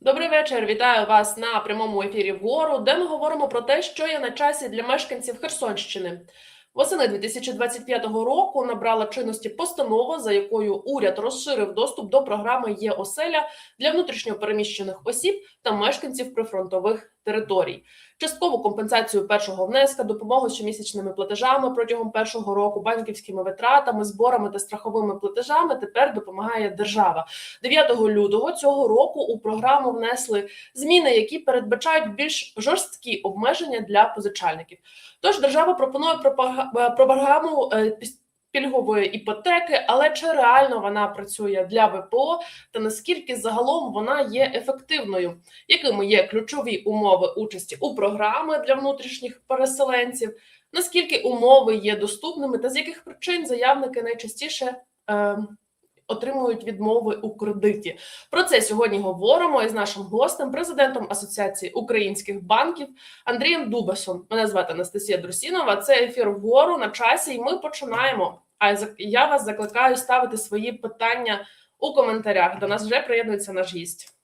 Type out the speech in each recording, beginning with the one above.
Добрий вечір. Вітаю вас на прямому ефірі вгору, де ми говоримо про те, що є на часі для мешканців Херсонщини. Восени 2025 року набрала чинності постанова, за якою уряд розширив доступ до програми Є оселя для внутрішньопереміщених осіб та мешканців прифронтових територій. Часткову компенсацію першого внеска, допомогу щомісячними платежами протягом першого року, банківськими витратами, зборами та страховими платежами тепер допомагає держава. 9 лютого цього року у програму внесли зміни, які передбачають більш жорсткі обмеження для позичальників. Тож держава пропонує програму е, пільгової іпотеки, але чи реально вона працює для ВПО та наскільки загалом вона є ефективною? Якими є ключові умови участі у програми для внутрішніх переселенців? Наскільки умови є доступними, та з яких причин заявники найчастіше е, отримують відмови у кредиті? Про це сьогодні говоримо із нашим гостем, президентом Асоціації українських банків Андрієм Дубасом. Мене звати Анастасія Друсінова. Це ефір вгору на часі, і ми починаємо. А я вас закликаю ставити свої питання у коментарях. До нас вже приєднується наш гість.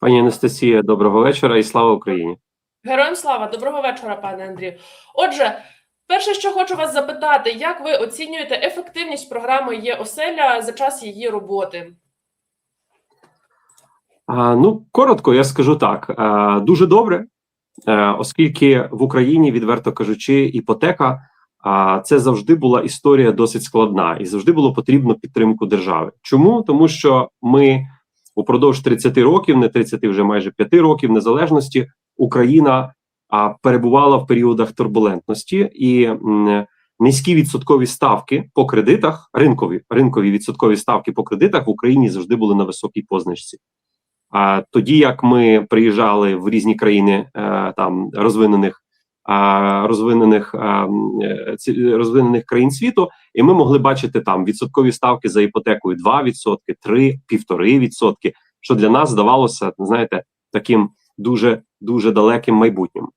Пані Анастасія, доброго вечора і слава Україні. Героям слава, доброго вечора, пане Андрію. Отже, перше, що хочу вас запитати, як ви оцінюєте ефективність програми Є оселя за час її роботи? А, ну, коротко, я скажу так: а, дуже добре, е, оскільки в Україні, відверто кажучи, іпотека а, це завжди була історія досить складна, і завжди було потрібно підтримку держави. Чому? Тому що ми упродовж 30 років, не 30, вже майже 5 років незалежності, Україна а, перебувала в періодах турбулентності і низькі відсоткові ставки по кредитах, ринкові ринкові відсоткові ставки по кредитах в Україні завжди були на високій позначці. А тоді як ми приїжджали в різні країни е, там розвинених а, розвинених е, розвинених країн світу, і ми могли бачити там відсоткові ставки за іпотекою 2%, 3%, 1,5%, що для нас здавалося, знаєте, таким дуже дуже далеким майбутнім.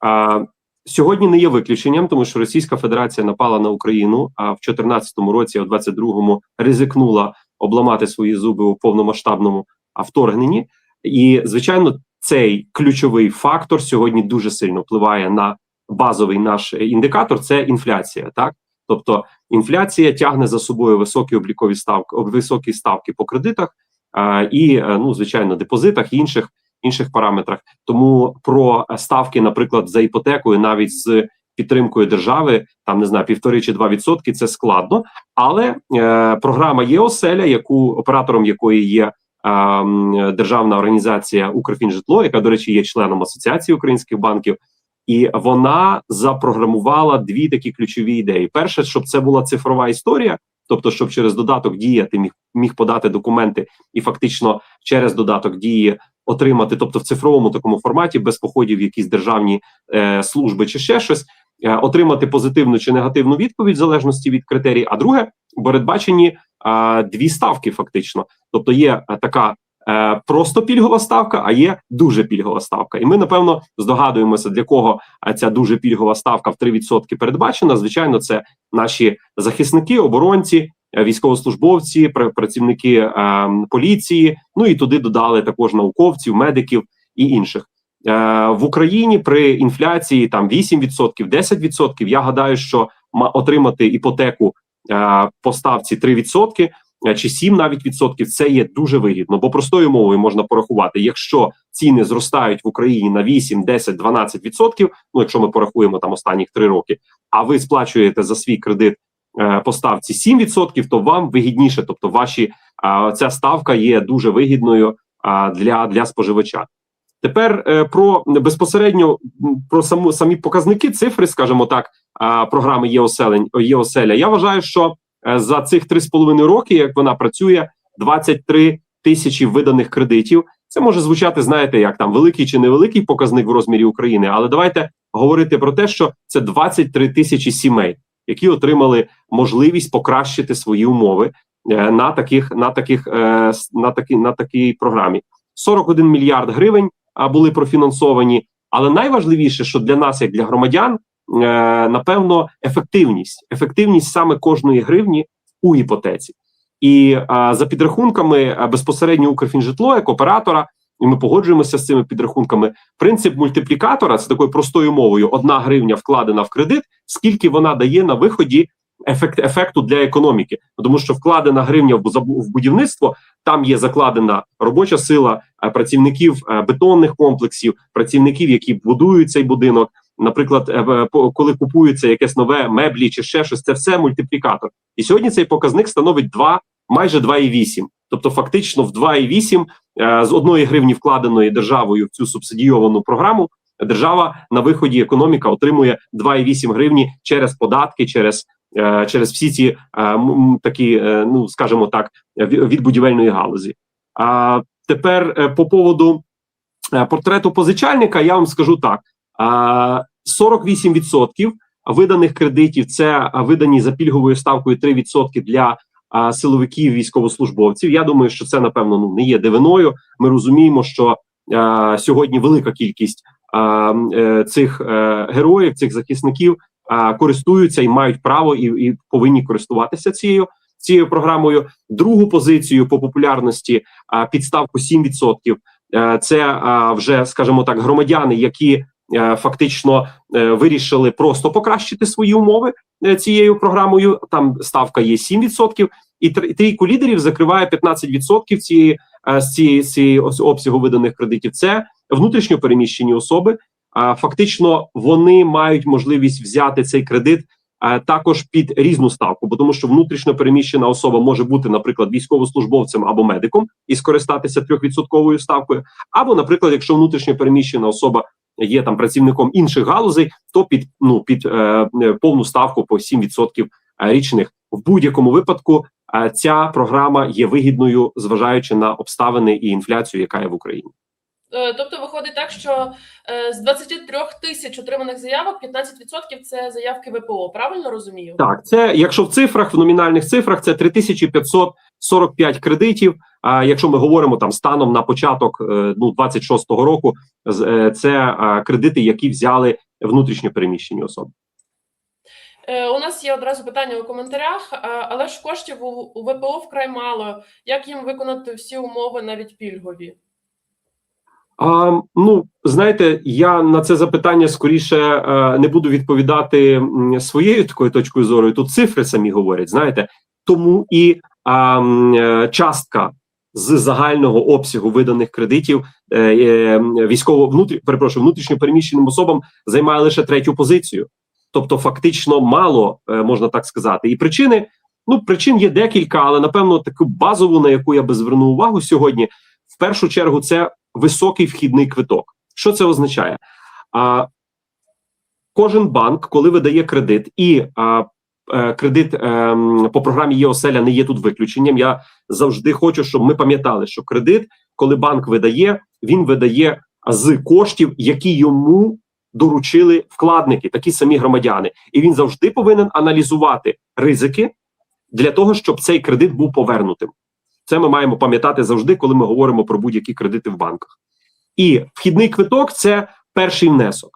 А, Сьогодні не є виключенням, тому що Російська Федерація напала на Україну, а в 2014 році, а в 22-му ризикнула обламати свої зуби у повномасштабному вторгненні. І звичайно, цей ключовий фактор сьогодні дуже сильно впливає на базовий наш індикатор. Це інфляція. Так, тобто інфляція тягне за собою високі облікові ставки, високі ставки по кредитах а, і е, ну звичайно депозитах і інших інших параметрах. Тому про ставки, наприклад, за іпотекою, навіть з підтримкою держави, там не знаю, півтори чи два відсотки, це складно. Але е, програма є оселя, яку оператором якої є державна організація Укрфінжитло, яка, до речі, є членом асоціації українських банків. І вона запрограмувала дві такі ключові ідеї: перше, щоб це була цифрова історія, тобто, щоб через додаток дія ти міг міг подати документи і фактично через додаток дії отримати, тобто в цифровому такому форматі, без походів в якісь державні е, служби чи ще щось, е, отримати позитивну чи негативну відповідь в залежності від критерій. А друге, передбачені дві ставки, фактично, тобто є е, така. е, Просто пільгова ставка, а є дуже пільгова ставка, і ми напевно здогадуємося, для кого е, ця дуже пільгова ставка в 3% передбачена. Звичайно, це наші захисники, оборонці, військовослужбовці, пр- працівники е, поліції. Ну і туди додали також науковців, медиків і інших. Е, в Україні при інфляції там 8%, 10%, Я гадаю, що ма- отримати іпотеку по ставці 3% е, чи 7 навіть відсотків це є дуже вигідно, бо простою мовою можна порахувати, якщо ціни зростають в Україні на 8, 10, 12 відсотків. Ну якщо ми порахуємо там останніх 3 роки, а ви сплачуєте за свій кредит е, по ставці 7%, то вам вигідніше, тобто ваші ця ставка є дуже вигідною для, для споживача. Тепер е, про безпосередньо про саму самі показники, цифри, скажімо так, програми є оселень є оселя. Я вважаю, що е, за цих 3,5 роки, як вона працює, 23 тисячі виданих кредитів. Це може звучати, знаєте, як там великий чи невеликий показник в розмірі України, але давайте говорити про те, що це 23 тисячі сімей, які отримали можливість покращити свої умови е, на таких на таких на такі на такій програмі. 41 мільярд гривень були профінансовані. Але найважливіше, що для нас, як для громадян, е, напевно, ефективність, ефективність саме кожної гривні у іпотеці. І за підрахунками безпосередньо Укрфінжитло як оператора і ми погоджуємося з цими підрахунками. Принцип мультиплікатора це такою простою мовою: одна гривня вкладена в кредит, скільки вона дає на виході ефект ефекту для економіки, тому що вкладена гривня в будівництво там є закладена робоча сила е, працівників е, бетонних комплексів, працівників, які будують цей будинок. Наприклад, е, коли купується якесь нове меблі чи ще щось, це все мультиплікатор. І сьогодні цей показник становить 2, майже 2,8. Тобто, фактично, в 2,8 е, з одної гривні вкладеної державою в цю субсидійовану програму. Держава на виході економіка отримує 2,8 гривні через податки, через через всі ці е, такі, е, ну скажімо так, ві- від будівельної галузі. А тепер е, по поводу е, портрету позичальника я вам скажу так: а, 48% виданих кредитів це видані за пільговою ставкою 3% для силовиків військовослужбовців. Я думаю, що це напевно ну не є дивиною. Ми розуміємо, що а, сьогодні велика кількість е, цих е, героїв, цих захисників користуються і мають право і, і повинні користуватися цією цією програмою. Другу позицію по популярності підставку 7%. Е, Це вже, скажімо так, громадяни, які е, фактично е, вирішили просто покращити свої умови цією програмою. Там ставка є 7%, і тр- трійку лідерів закриває 15% цієї з цієї, цієї обсягу виданих кредитів. Це внутрішньо переміщені особи. Фактично вони мають можливість взяти цей кредит е, також під різну ставку, бо тому, що внутрішньо переміщена особа може бути, наприклад, військовослужбовцем або медиком і скористатися трьохвідсотковою ставкою, або, наприклад, якщо внутрішньо переміщена особа є там працівником інших галузей, то під ну під е, е, повну ставку по 7% річних. В будь-якому випадку е, ця програма є вигідною, зважаючи на обставини і інфляцію, яка є в Україні. Е, Тобто виходить так, що е, з 23 тисяч отриманих заявок 15% це заявки ВПО. Правильно розумію? Так, це якщо в цифрах, в номінальних цифрах, це 3545 кредитів. А якщо ми говоримо там станом на початок е, ну 26-го року, це кредити, які взяли внутрішньо переміщені особи. У нас є одразу питання у коментарях, але ж коштів у ВПО вкрай мало. Як їм виконати всі умови, навіть пільгові? А, ну, знаєте, я на це запитання скоріше е, не буду відповідати своєю такою точкою зору. Тут цифри самі говорять. Знаєте, тому і а, е, частка з загального обсягу виданих кредитів е, військово внутрі, перепрошую, внутрішньо переміщеним особам займає лише третю позицію. Тобто, фактично мало можна так сказати. І причини ну причин є декілька, але напевно таку базову, на яку я би звернув увагу сьогодні, в першу чергу, це високий вхідний квиток. Що це означає? А, Кожен банк, коли видає кредит, і а, е, кредит ем, по програмі ЄОСЕЛЯ не є тут виключенням. Я завжди хочу, щоб ми пам'ятали, що кредит, коли банк видає, він видає з коштів, які йому доручили вкладники, такі самі громадяни, і він завжди повинен аналізувати ризики для того, щоб цей кредит був повернутим. Це ми маємо пам'ятати завжди, коли ми говоримо про будь-які кредити в банках. І вхідний квиток це перший внесок.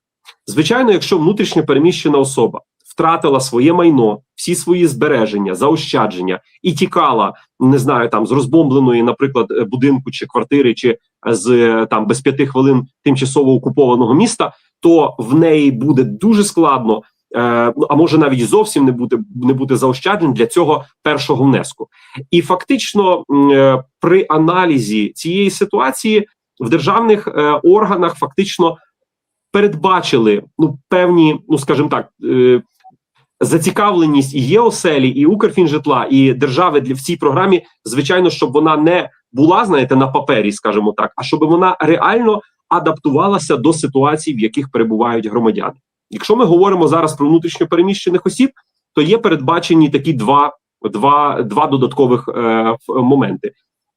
Звичайно, якщо внутрішньо переміщена особа втратила своє майно, всі свої збереження, заощадження і тікала, не знаю, там з розбомбленої, наприклад, е, будинку чи квартири, чи з е, там без п'яти хвилин тимчасово окупованого міста, то в неї буде дуже складно. Е, ну, А може навіть зовсім не бути не бути заощаджень для цього першого внеску, і фактично е, при аналізі цієї ситуації в державних е, органах фактично передбачили ну певні, ну скажімо так, зацікавленість і є оселі, і Укрфінжитла, і держави для в цій програмі, звичайно, щоб вона не була, знаєте, на папері, скажімо так, а щоб вона реально адаптувалася до ситуацій, в яких перебувають громадяни. Якщо ми говоримо зараз про внутрішньо переміщених осіб, то є передбачені такі два, два, два додаткових е, моменти.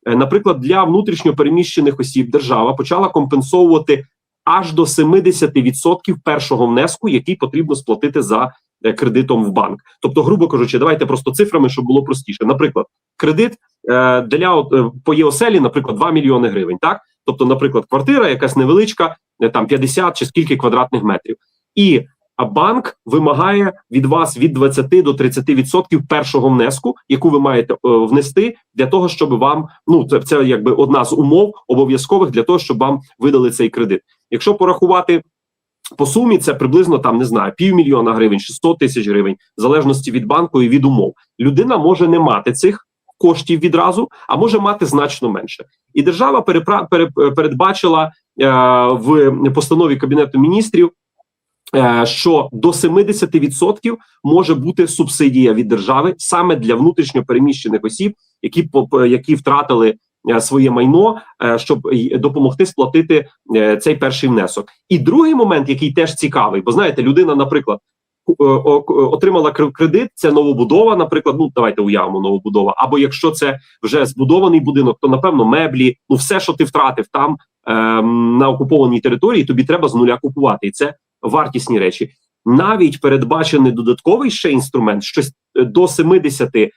Е, Наприклад, для внутрішньо переміщених осіб держава почала компенсовувати аж до 70% першого внеску, який потрібно сплатити за е, кредитом в банк. Тобто, грубо кажучи, давайте просто цифрами, щоб було простіше. Наприклад, кредит е, для е, по ЄОСЕЛі, наприклад, 2 мільйони гривень. Так, тобто, наприклад, квартира, якась невеличка, е, там 50 чи скільки квадратних метрів, і банк вимагає від вас від 20 до 30% першого внеску, яку ви маєте е, внести для того, щоб вам ну це, це якби одна з умов обов'язкових для того, щоб вам видали цей кредит. Якщо порахувати по сумі, це приблизно там не знаю півмільйона гривень, 600 тисяч гривень, в залежності від банку і від умов. Людина може не мати цих коштів відразу, а може мати значно менше. І держава передбачила е, в постанові кабінету міністрів. Е, Що до 70% може бути субсидія від держави саме для внутрішньо переміщених осіб, які які втратили е, своє майно, е, щоб допомогти сплатити цей перший внесок. І другий момент, який теж цікавий, бо знаєте, людина, наприклад, отримала кр- кредит, це новобудова, наприклад, ну давайте уявимо новобудова. Або якщо це вже збудований будинок, то напевно меблі, ну все, що ти втратив там на окупованій території, тобі треба з нуля купувати, і це вартісні речі. Навіть передбачений додатковий ще інструмент, щось е, до 70%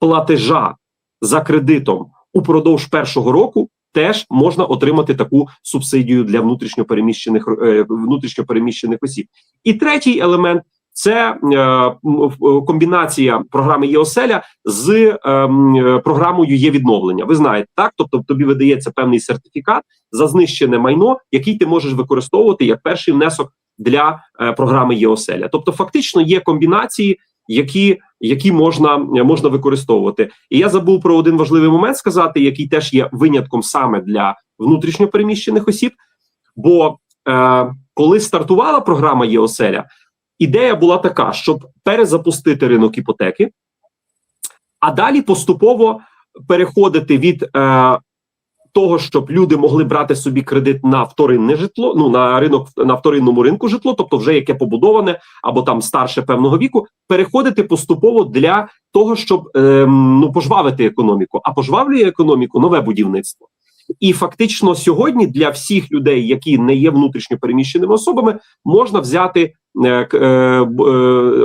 платежа за кредитом упродовж першого року. Теж можна отримати таку субсидію для внутрішньопереміщених е, внутрішньопереміщених осіб. І третій елемент це е, в- комбінація програми ЄОСЕЛЯ з е, м, е, програмою є відновлення. Ви знаєте, так тобто тобі видається певний сертифікат за знищене майно, який ти можеш використовувати як перший внесок для е, програми ЄОСЕЛЯ. Тобто, фактично є комбінації, які, які можна, можна використовувати. І я забув про один важливий момент сказати, який теж є винятком саме для внутрішньопереміщених осіб. Бо е, коли стартувала програма ЄОСЕЛЯ, ідея була така, щоб перезапустити ринок іпотеки, а далі поступово переходити від е, того, щоб люди могли брати собі кредит на вторинне житло, ну на ринок на вторинному ринку житло, тобто вже яке побудоване або там старше певного віку, переходити поступово для того, щоб ем, ну пожвавити економіку. А пожвавлює економіку нове будівництво. І фактично сьогодні для всіх людей, які не є внутрішньо переміщеними особами, можна взяти е, е, е,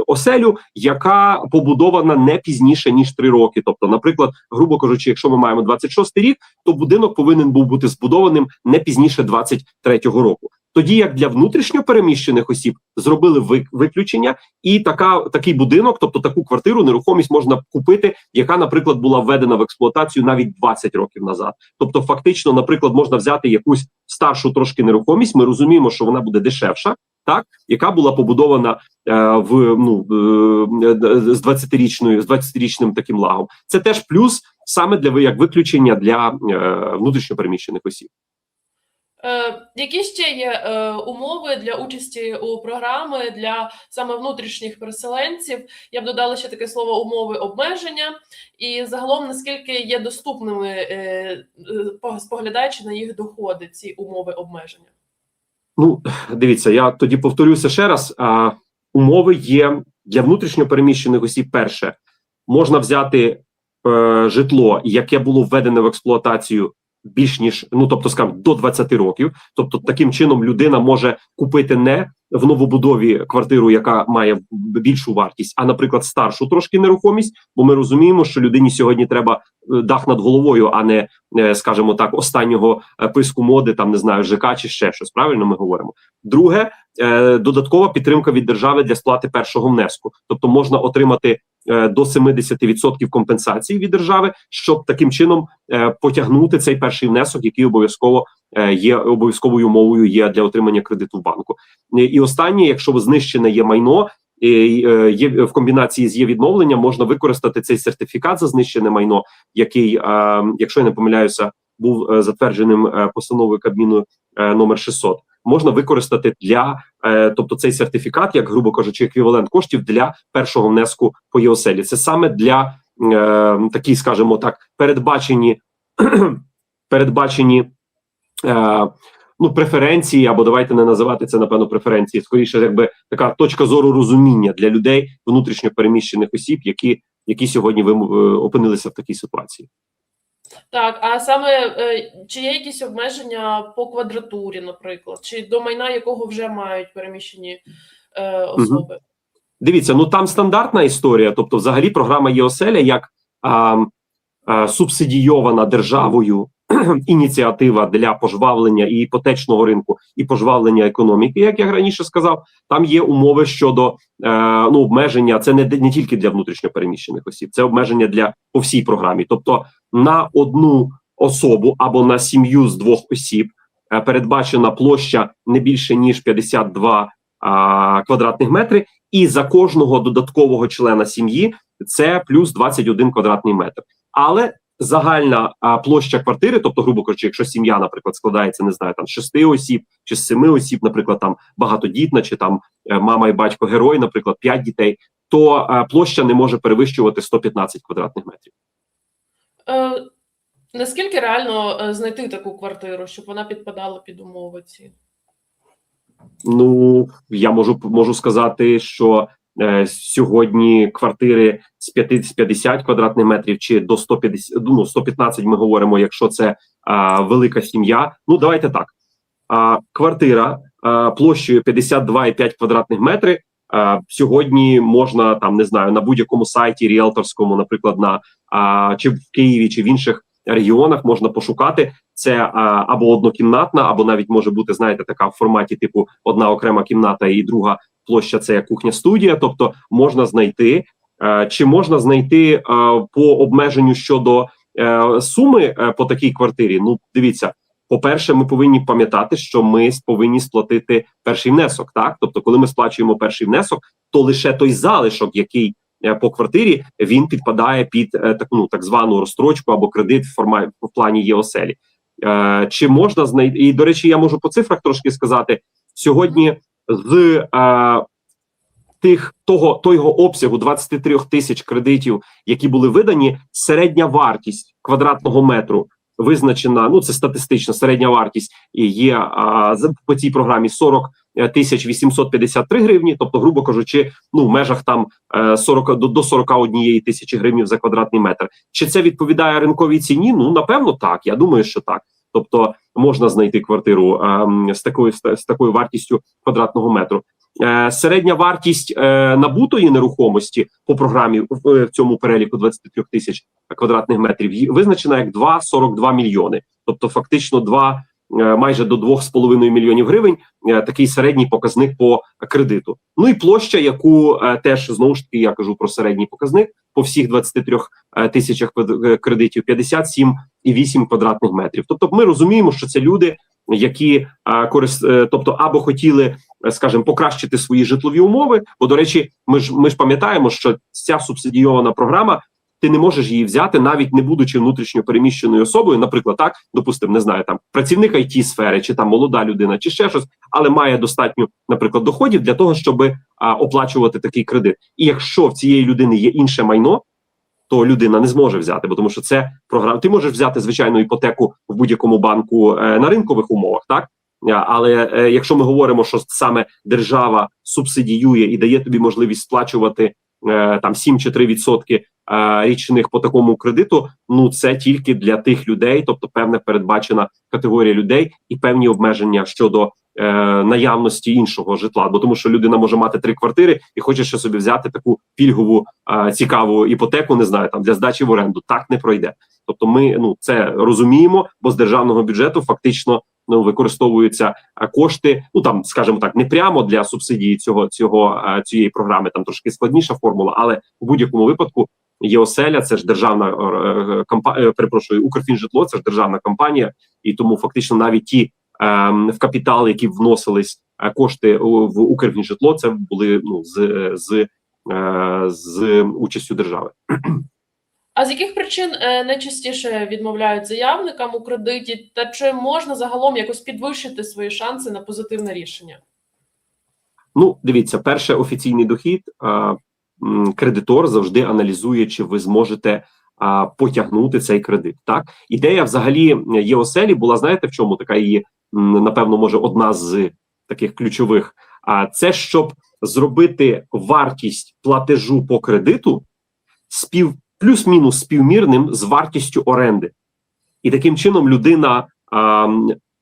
оселю, яка побудована не пізніше ніж три роки. Тобто, наприклад, грубо кажучи, якщо ми маємо 26 рік, то будинок повинен був бути збудованим не пізніше 23-го року. Тоді як для внутрішньо переміщених осіб зробили виключення, і така такий будинок, тобто таку квартиру, нерухомість можна купити, яка, наприклад, була введена в експлуатацію навіть 20 років назад. Тобто, фактично, наприклад, можна взяти якусь старшу трошки нерухомість. Ми розуміємо, що вона буде дешевша, так яка була побудована е, в ну е, з 20-річною з 20-річним таким лагом. Це теж плюс саме для як виключення для е, внутрішньопереміщених осіб. Е, які ще є е, умови для участі у програми для саме внутрішніх переселенців? Я б додала ще таке слово умови обмеження, і загалом наскільки є доступними, е, е, по- споглядаючи на їх доходи, ці умови обмеження? Ну, дивіться, я тоді повторюся ще раз. А, умови є для внутрішньопереміщених осіб. Перше, можна взяти е, житло, яке було введене в експлуатацію більш ніж ну, тобто, скажімо, до 20 років. Тобто, таким чином людина може купити не в новобудові квартиру, яка має більшу вартість, а, наприклад, старшу трошки нерухомість. Бо ми розуміємо, що людині сьогодні треба е, дах над головою, а не, е, скажімо так, останнього е, писку моди, там не знаю, ЖК чи ще щось. Правильно ми говоримо. Друге, додаткова підтримка від держави для сплати першого внеску, тобто можна отримати до 70% компенсації від держави, щоб таким чином е, потягнути цей перший внесок, який обов'язково е, є обов'язковою умовою є для отримання кредиту в банку. Е, І останнє, якщо знищене є майно. е, Є в комбінації з є відновленням, можна використати цей сертифікат за знищене майно, який, е, якщо я не помиляюся, був е, затвердженим е, постановою Кабміну е, номер 600 можна використати для, е, тобто цей сертифікат, як грубо кажучи, еквівалент коштів для першого внеску по ЄОСЕЛі. Це саме для е, такі, скажімо так, передбачені передбачені. Е, Ну, преференції, або давайте не називати це напевно преференції, скоріше, якби така точка зору розуміння для людей внутрішньо переміщених осіб, які які сьогодні опинилися в такій ситуації. Так, а саме е, чи є якісь обмеження по квадратурі, наприклад, чи до майна якого вже мають переміщені е, особи? Дивіться, ну там стандартна історія. Тобто, взагалі, програма ЄОСЕЛЯ як а, а, субсидійована державою ініціатива для пожвавлення і іпотечного ринку, і пожвавлення економіки. Як я раніше сказав, там є умови щодо е, ну обмеження. Це не, не тільки для внутрішньопереміщених осіб, це обмеження для по всій програмі. Тобто на одну особу або на сім'ю з двох осіб е, передбачена площа не більше ніж 52 а, квадратних метри, і за кожного додаткового члена сім'ї це плюс 21 квадратний метр. Але загальна а, площа квартири, тобто, грубо кажучи, якщо сім'я, наприклад, складається, не знаю, там шести осіб чи з семи осіб, наприклад, там багатодітна, чи там е, мама і батько герой, наприклад, п'ять дітей, то е, площа не може перевищувати 115 квадратних метрів. Е, наскільки реально е, знайти таку квартиру, щоб вона підпадала під умови ці? Ну я можу можу сказати, що сьогодні квартири з 5, з 50 квадратних метрів чи до 150, ну 115 Ми говоримо, якщо це а, велика сім'я. Ну давайте так. А, квартира а, площею 52,5 квадратних метри. А, сьогодні можна там не знаю на будь-якому сайті ріелторському, наприклад, на а, чи в Києві, чи в інших регіонах можна пошукати це а, або однокімнатна, або навіть може бути, знаєте, така в форматі типу одна окрема кімната і друга площа це кухня студія. Тобто можна знайти, е, чи можна знайти е, по обмеженню щодо е, суми е, по такій квартирі. Ну, дивіться. По-перше, ми повинні пам'ятати, що ми повинні сплатити перший внесок. Так, тобто, коли ми сплачуємо перший внесок, то лише той залишок, який е, по квартирі він підпадає під е, таку ну, так звану розстрочку або кредит в форматі в плані ЄОСЕЛі. Е, чи можна знайти і до речі, я можу по цифрах трошки сказати сьогодні з е, тих того того обсягу 23 тисяч кредитів, які були видані, середня вартість квадратного метру визначена. Ну це статистична середня вартість є а, по цій програмі 40 тисяч 853 гривні. Тобто, грубо кажучи, ну в межах там е, 40 до, до 41 тисячі гривень за квадратний метр. Чи це відповідає ринковій ціні? Ну напевно, так. Я думаю, що так. Тобто можна знайти квартиру ем, з такою з такою вартістю квадратного метру. Е, середня вартість е, набутої нерухомості по програмі в, е, цьому переліку 23 тисяч квадратних метрів визначена як 2,42 мільйони, тобто фактично 2, е, майже до 2,5 мільйонів гривень. такий середній показник по кредиту. Ну і площа, яку теж знову ж таки я кажу про середній показник по всіх 23 е, тисячах е, кредитів 57,8 квадратних метрів. Тобто, ми розуміємо, що це люди, які е, корист, тобто або хотіли, скажімо, покращити свої житлові умови. Бо, до речі, ми ж ми ж пам'ятаємо, що ця субсидійована програма. Ти не можеш її взяти, навіть не будучи внутрішньо переміщеною особою, наприклад, так допустимо, не знаю, там працівник it сфери, чи там молода людина, чи ще щось, але має достатньо, наприклад, доходів для того, щоб а, оплачувати такий кредит. І якщо в цієї людини є інше майно, то людина не зможе взяти, бо тому що це програма. Ти можеш взяти звичайну іпотеку в будь-якому банку е, на ринкових умовах, так Е, але е, якщо ми говоримо, що саме держава субсидіює і дає тобі можливість сплачувати там 7 чи 3 відсотки е, річних по такому кредиту, ну це тільки для тих людей, тобто певна передбачена категорія людей і певні обмеження щодо е, наявності іншого житла. Бо тому, що людина може мати три квартири і хоче ще собі взяти таку пільгову е, цікаву іпотеку, не знаю, там для здачі в оренду. Так не пройде. Тобто, ми ну це розуміємо, бо з державного бюджету фактично ну використовуються е, кошти. Ну там, скажімо так, не прямо для субсидії цього цього е, цієї програми. Там трошки складніша формула, але в будь-якому випадку. ЄОСЕЛЯ, це ж державна е, компанія, перепрошую, Укрфінжитло, це ж державна компанія, і тому фактично навіть ті ем, в капітал, які вносились е, кошти в Укрфінжитло, це були ну з, з, е, з участю держави. А з яких причин е, найчастіше відмовляють заявникам у кредиті, та чи можна загалом якось підвищити свої шанси на позитивне рішення? Ну, дивіться, перше офіційний дохід. Кредитор завжди аналізує, чи ви зможете а, потягнути цей кредит. Так, ідея взагалі ЄОСЕЛі була, знаєте, в чому така її напевно, може одна з таких ключових. А це щоб зробити вартість платежу по кредиту спів плюс-мінус співмірним з вартістю оренди, і таким чином людина а,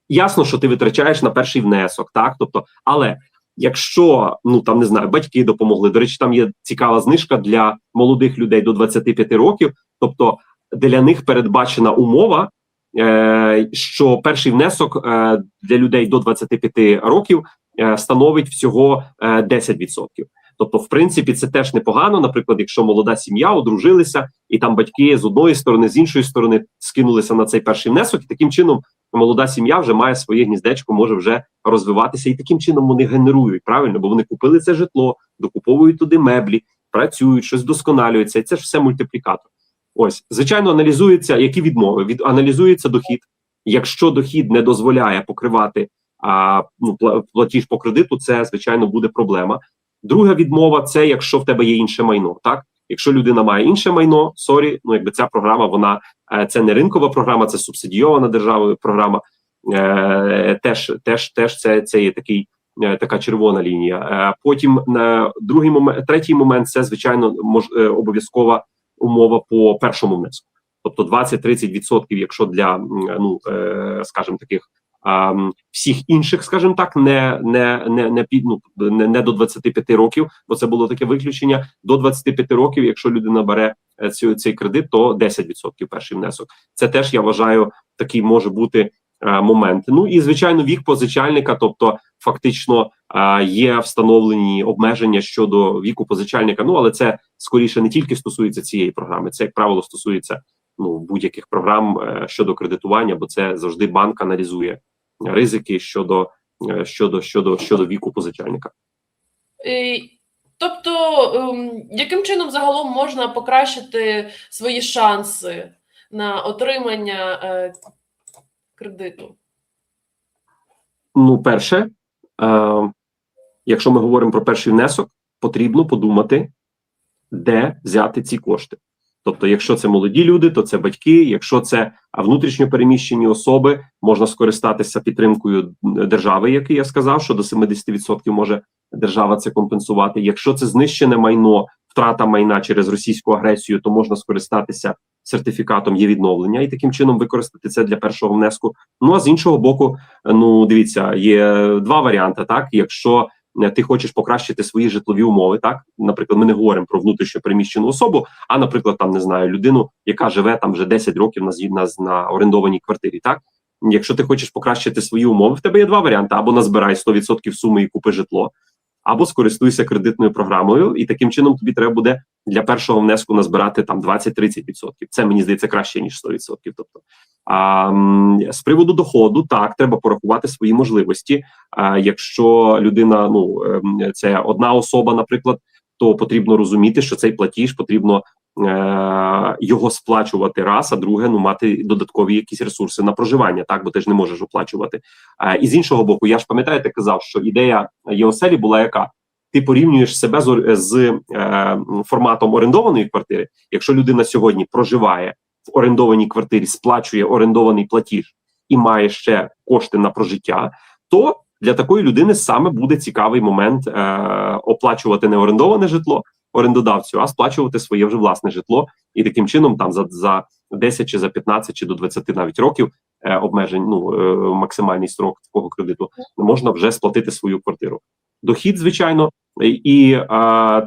ясно, що ти витрачаєш на перший внесок, так тобто, але Якщо ну там не знаю, батьки допомогли. До речі, там є цікава знижка для молодих людей до 25 років. Тобто для них передбачена умова е, що перший внесок е, для людей до 25 років е, становить всього е, 10%. Тобто, в принципі, це теж непогано. Наприклад, якщо молода сім'я одружилися, і там батьки з одної сторони, з іншої сторони скинулися на цей перший внесок, і таким чином молода сім'я вже має своє гніздечко, може вже розвиватися, і таким чином вони генерують правильно, бо вони купили це житло, докуповують туди меблі, працюють, щось вдосконалюється, і це ж все мультиплікатор. Ось, звичайно, аналізується, які відмови. Від аналізується дохід. Якщо дохід не дозволяє покривати а, ну, платіж по кредиту, це звичайно буде проблема. Друга відмова це якщо в тебе є інше майно. Так, якщо людина має інше майно, сорі, ну якби ця програма, вона е, це не ринкова програма, це субсидійована державою програма. Е, теж, теж, теж це, це є такий. е, Така червона лінія. Е, Потім е, другий момент, третій момент це звичайно мож, обов'язкова умова по першому внеску. Тобто 20-30%, якщо для ну скажімо таких всіх інших, скажімо так, не не не не під ну не, не до 25 років, бо це було таке виключення. До 25 років, якщо людина бере е, цю цей кредит, то 10% перший внесок. Це теж я вважаю такий може бути е, момент. Ну і звичайно, вік позичальника, тобто фактично е, є встановлені обмеження щодо віку позичальника. Ну але це скоріше не тільки стосується цієї програми, це як правило стосується ну будь-яких програм щодо кредитування, бо це завжди банк аналізує ризики щодо е, щодо щодо щодо віку позичальника. Тобто, ем, яким чином загалом можна покращити свої шанси на отримання е, кредиту? Ну, перше, е, якщо ми говоримо про перший внесок, потрібно подумати, де взяти ці кошти. Тобто, якщо це молоді люди, то це батьки. Якщо це внутрішньо переміщені особи, можна скористатися підтримкою держави, як я сказав, що до 70% може держава це компенсувати. Якщо це знищене майно, втрата майна через російську агресію, то можна скористатися сертифікатом є відновлення і таким чином використати це для першого внеску. Ну а з іншого боку, ну дивіться, є два варіанти. Так, якщо ти хочеш покращити свої житлові умови, так наприклад, ми не говоримо про внутрішньо переміщену особу, а наприклад, там не знаю людину, яка живе там вже 10 років на на, на орендованій квартирі. Так, якщо ти хочеш покращити свої умови, в тебе є два варіанти: або назбирай 100% суми і купи житло, або скористуйся кредитною програмою, і таким чином тобі треба буде для першого внеску назбирати там 20-30%. Це мені здається краще ніж 100%. Тобто, а, з приводу доходу, так треба порахувати свої можливості. А, якщо людина, ну ем, це одна особа, наприклад, то потрібно розуміти, що цей платіж потрібно його сплачувати раз, а друге, ну мати додаткові якісь ресурси на проживання, так бо ти ж не можеш оплачувати. Е, і з іншого боку, я ж пам'ятаєте, казав, що ідея ЄОСЕЛі була яка. Ти порівнюєш себе з, з е, форматом орендованої квартири. Якщо людина сьогодні проживає в орендованій квартирі, сплачує орендований платіж і має ще кошти на прожиття, то для такої людини саме буде цікавий момент е, оплачувати не орендоване житло орендодавцю, а сплачувати своє вже власне житло, і таким чином там за, за 10 чи за 15 чи до 20 навіть років е, обмежень, ну е, максимальний строк такого кредиту можна вже сплатити свою квартиру. Дохід, звичайно, і е,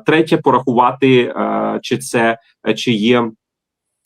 третє порахувати, е, чи це чи є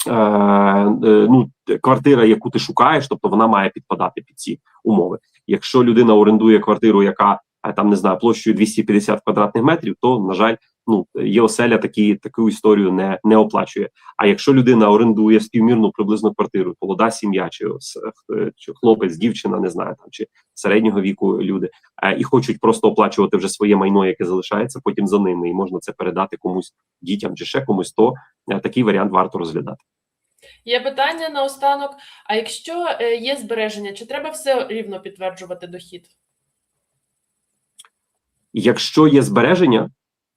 е, е, ну, квартира, яку ти шукаєш, тобто вона має підпадати під ці умови. Якщо людина орендує квартиру, яка е, там не знаю площею 250 квадратних метрів, то на жаль, ну є оселя такі таку історію не, не оплачує. А якщо людина орендує співмірну приблизно квартиру, молода сім'я, чи, е, чи хлопець, дівчина, не знаю там чи середнього віку люди, е, і хочуть просто оплачувати вже своє майно, яке залишається потім за ними, і можна це передати комусь дітям чи ще комусь, то е, такий варіант варто розглядати. Є питання наостанок. А якщо є збереження, чи треба все рівно підтверджувати дохід? Якщо є збереження,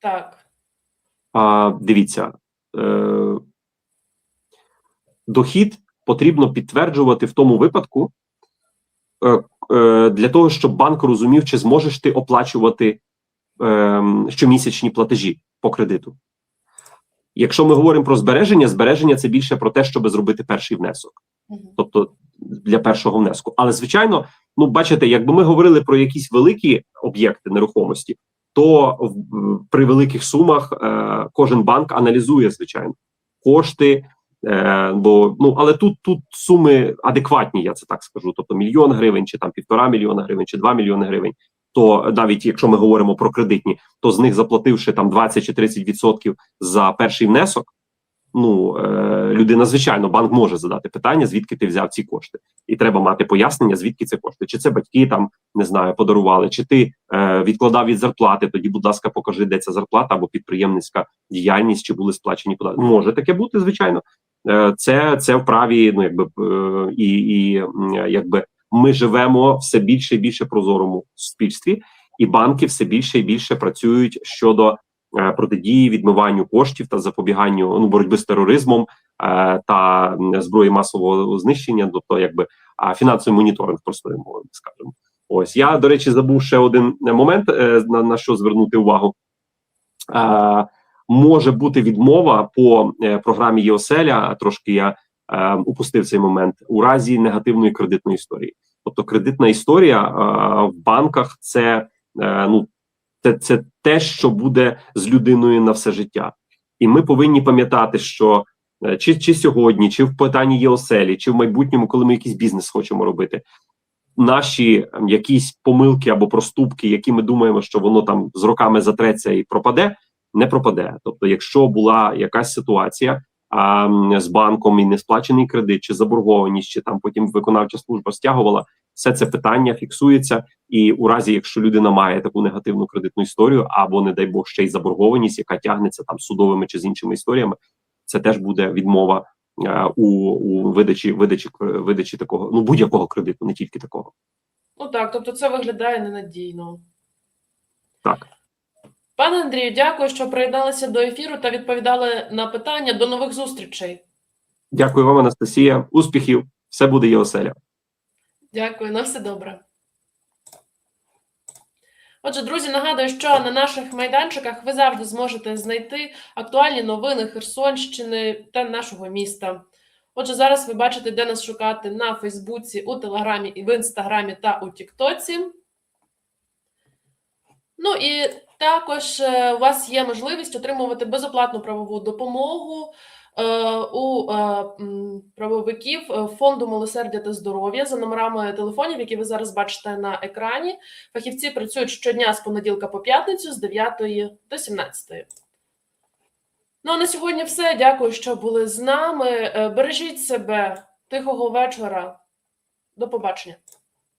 Так. А, дивіться, е, дохід потрібно підтверджувати в тому випадку е, е, для того, щоб банк розумів, чи зможеш ти оплачувати е, щомісячні платежі по кредиту. Якщо ми говоримо про збереження, збереження це більше про те, щоб зробити перший внесок тобто для першого внеску. Але звичайно, ну бачите, якби ми говорили про якісь великі об'єкти нерухомості, то в, при великих сумах е, кожен банк аналізує звичайно кошти, Е, бо ну але тут тут суми адекватні, я це так скажу. Тобто мільйон гривень, чи там півтора мільйона гривень, чи два мільйони гривень. То навіть якщо ми говоримо про кредитні, то з них заплативши там 20 чи 30 відсотків за перший внесок. Ну е, людина, звичайно, банк може задати питання, звідки ти взяв ці кошти, і треба мати пояснення, звідки це кошти. Чи це батьки там не знаю, подарували, чи ти е, відкладав від зарплати? Тоді, будь ласка, покажи, де ця зарплата або підприємницька діяльність, чи були сплачені податки. Може таке бути, звичайно. Е, це це вправі, ну якби е, і, і якби ми живемо все більше і більше прозорому суспільстві, і банки все більше і більше працюють щодо протидії відмиванню коштів та запобіганню ну боротьби з тероризмом е, та зброї масового знищення, тобто якби фінансовий моніторинг простою мовою, скажемо. Ось я до речі забув ще один момент е, на, на що звернути увагу. Е, може бути відмова по е, програмі ЄОСЕЛЯ. Трошки я е, упустив цей момент у разі негативної кредитної історії. Тобто, кредитна історія е, в банках це е, ну це, це те, що буде з людиною на все життя, і ми повинні пам'ятати, що е, чи, чи сьогодні, чи в питанні ЄОСЕЛі, чи в майбутньому, коли ми якийсь бізнес хочемо робити. Наші якісь помилки або проступки, які ми думаємо, що воно там з роками затреться і пропаде, не пропаде. Тобто, якщо була якась ситуація а, з банком і не сплачений кредит, чи заборгованість, чи там потім виконавча служба стягувала, все це питання фіксується. І у разі, якщо людина має таку негативну кредитну історію, або не дай Бог ще й заборгованість, яка тягнеться там судовими чи з іншими історіями, це теж буде відмова е, у, у видачі видачі видачі такого ну будь-якого кредиту, не тільки такого. Ну так, тобто це виглядає ненадійно. Так. Пане Андрію, дякую, що приєдналися до ефіру та відповідали на питання. До нових зустрічей. Дякую вам, Анастасія. Успіхів! Все буде Єоселя. Дякую, на все добре. Отже, друзі, нагадую, що на наших майданчиках ви завжди зможете знайти актуальні новини Херсонщини та нашого міста. Отже, зараз ви бачите, де нас шукати на Фейсбуці, у Телеграмі, і в Інстаграмі та у Тіктоці. Ну і також е, у вас є можливість отримувати безоплатну правову допомогу у е, правовиків е, фонду милосердя та здоров'я за номерами телефонів, які ви зараз бачите на екрані. Фахівці працюють щодня з понеділка по п'ятницю з 9 до 17. Ну а на сьогодні все. Дякую, що були з нами. Е, Бережіть себе, тихого вечора. До побачення.